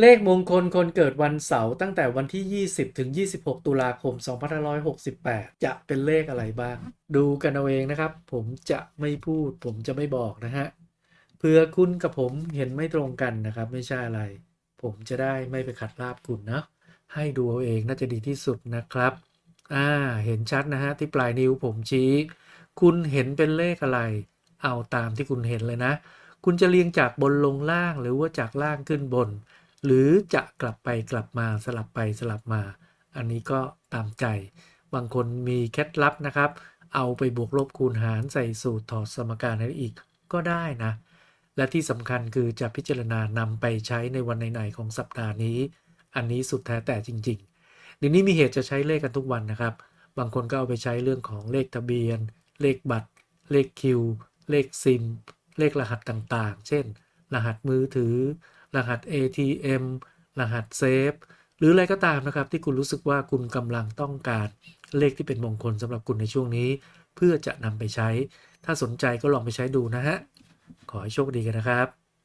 เลขมงคลคนเกิดวันเสาร์ตั้งแต่วันที่ 20 ถึง 26 ตุลาคม 2568 จะเป็นเลขอะไรบ้าง ดูกันเอาเองนะครับ ผมจะไม่พูด ผมจะไม่บอกนะฮะเพื่อคุณกับผมเห็นไม่ตรงกันนะครับ ไม่ใช่อะไร ผมจะได้ไม่ไปขัดลาบคุณนะ ให้ดูเอาเองน่าจะดีที่สุดนะครับ อ่า เห็นชัดนะฮะที่ปลายนิ้วผมชี้ คุณเห็นเป็นเลขอะไร เอาตามที่คุณเห็นเลยนะ คุณจะเรียงจากบนลงล่างหรือว่าจากล่างขึ้นบน หรือจะกลับไปกลับมาสลับไปสลับมา อันนี้ก็ตามใจ บางคนมีเคล็ดลับนะครับ เอาไปบวกลบคูณหารใส่สูตรถอดสมการอะไรอีกก็ได้นะ และที่สำคัญคือจะพิจารณานำไปใช้ในวันไหนๆของสัปดาห์นี้ อันนี้สุดแท้แต่จริงๆเดี๋ยวนี้มีเหตุจะใช้เลขกันทุกวันนะครับ บางคนก็เอาไปใช้เรื่องของเลขทะเบียน เลขบัตร เลขคิว เลขซิม เลขรหัสต่างๆ เช่น รหัสมือถือ รหัส ATM รหัสเซฟหรืออะไรก็ตามนะครับ ที่คุณรู้สึกว่าคุณกำลังต้องการเลขที่เป็นมงคลสำหรับคุณในช่วงนี้ เพื่อจะนำไปใช้ ถ้าสนใจก็ลองไปใช้ดูนะฮะ ขอให้โชคดีกันนะครับ